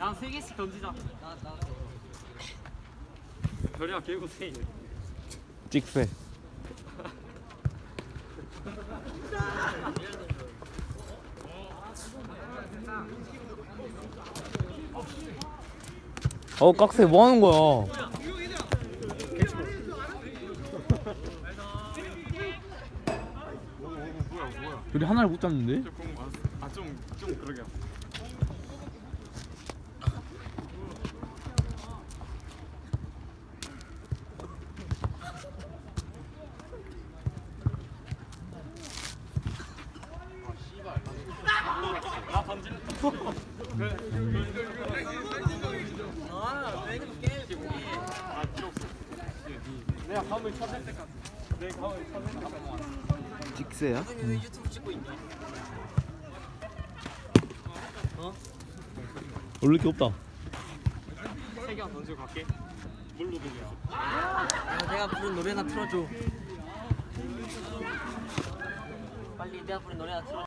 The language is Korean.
야세 개씩 던지자. 별이야 개고생. 찍세. 어 깍세 뭐 하는 거야? 우리 하나를 못 잡는데? 아좀 좀 그러게요. 나 던질. 아, 내가 게임. 아, 필요 없어. 내가 감을 찾을 때까지. 내 감을 찾을 때까지. 찍세야? 왜 유튜브 찍고 있니? 원래 이렇게 없다. 세개만 던지고 갈게. 물로 들려. 내가 부른 노래나 틀어줘. 빨리 내가 부른 노래나 틀어줘.